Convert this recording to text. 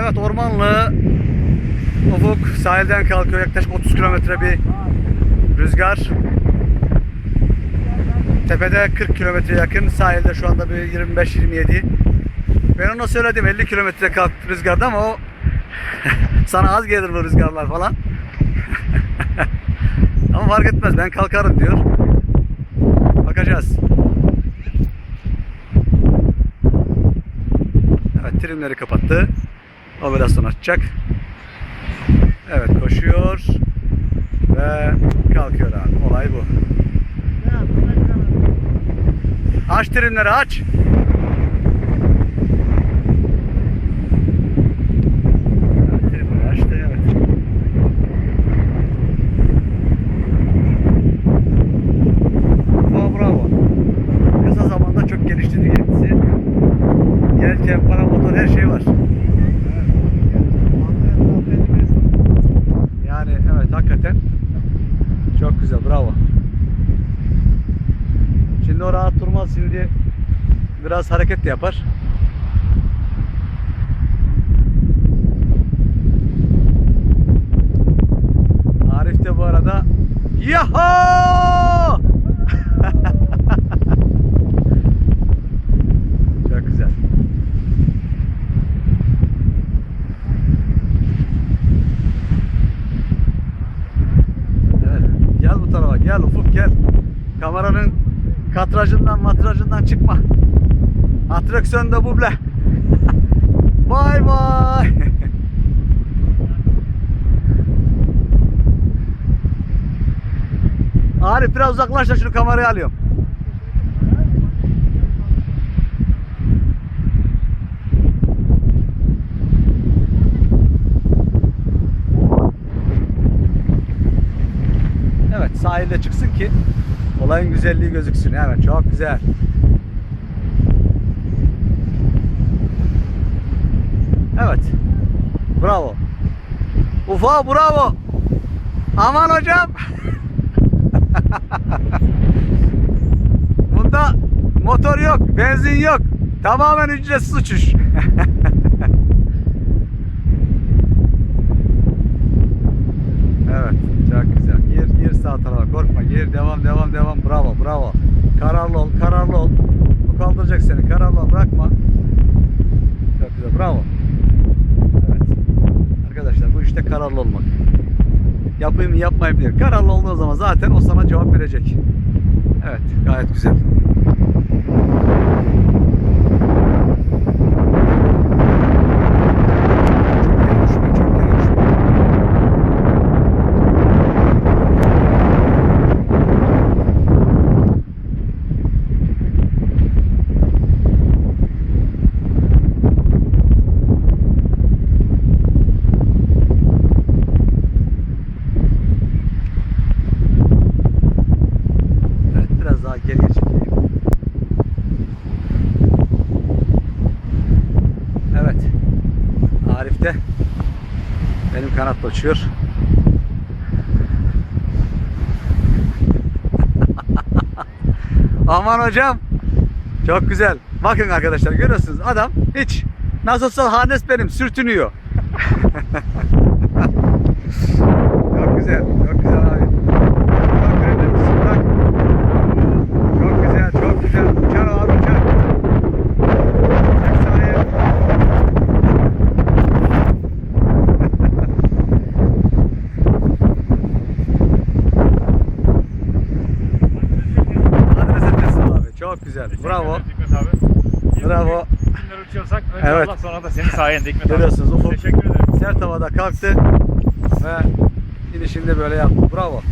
Evet ormanlı ufuk sahilden kalkıyor yaklaşık 30 kilometre bir rüzgar. Tepede 40 kilometre yakın sahilde şu anda bir 25-27. Ben ona söyledim 50 kilometre kalk rüzgarda ama o sana az gelir bu rüzgarlar falan. ama fark etmez ben kalkarım diyor. Bakacağız. Evet trimleri kapattı. Operasyon açacak. Evet koşuyor. Ve kalkıyor abi. Olay bu. Aç trimleri aç. Geliştirdi kendisi. Yelken, paramotor her şey var. Yani evet hakikaten çok güzel bravo. Şimdi o rahat durmaz şimdi biraz hareket de yapar. Arif de bu arada Yaho! Çok güzel. Evet. Gel bu tarafa gel Ufuk gel. Kameranın katrajından matrajından çıkma. Atraksiyonda buble. Vay vay. Arif biraz uzaklaş da şunu kameraya alıyorum. Evet sahilde çıksın ki olayın güzelliği gözüksün. Evet çok güzel. Evet. Bravo. Ufa bravo. Aman hocam. Bunda motor yok, benzin yok. Tamamen ücretsiz uçuş. Devam. Bravo, bravo. Kararlı ol, kararlı ol. Bu kaldıracak seni. Kararlı ol, bırakma. Çok güzel, bravo. Evet. Arkadaşlar bu işte kararlı olmak. Yapayım mı yapmayayım diye. Kararlı olduğu zaman zaten o sana cevap verecek. Evet, gayet güzel. Çok geri düşme, çok geri düşme. Evet, biraz daha geriye çekeyim. Evet. Arif de benim kanatla uçuyor. Aman hocam. Çok güzel. Bakın arkadaşlar görüyorsunuz adam hiç nasılsa harnes benim sürtünüyor. çok güzel. Çok güzel abi. Bak öyle misin? Bak. Çok güzel, çok güzel. Uçar abi uçar. Efsane. Adres etmesin abi. Çok güzel. Bravo. Hikmet abi. Biz Bravo. Günler uçuyorsak önce Evet. Allah sonra da senin sayende Hikmet abi. Görüyorsunuz. Teşekkür ederim. Sert havada kalktı ve inişinde böyle yaptı. Bravo.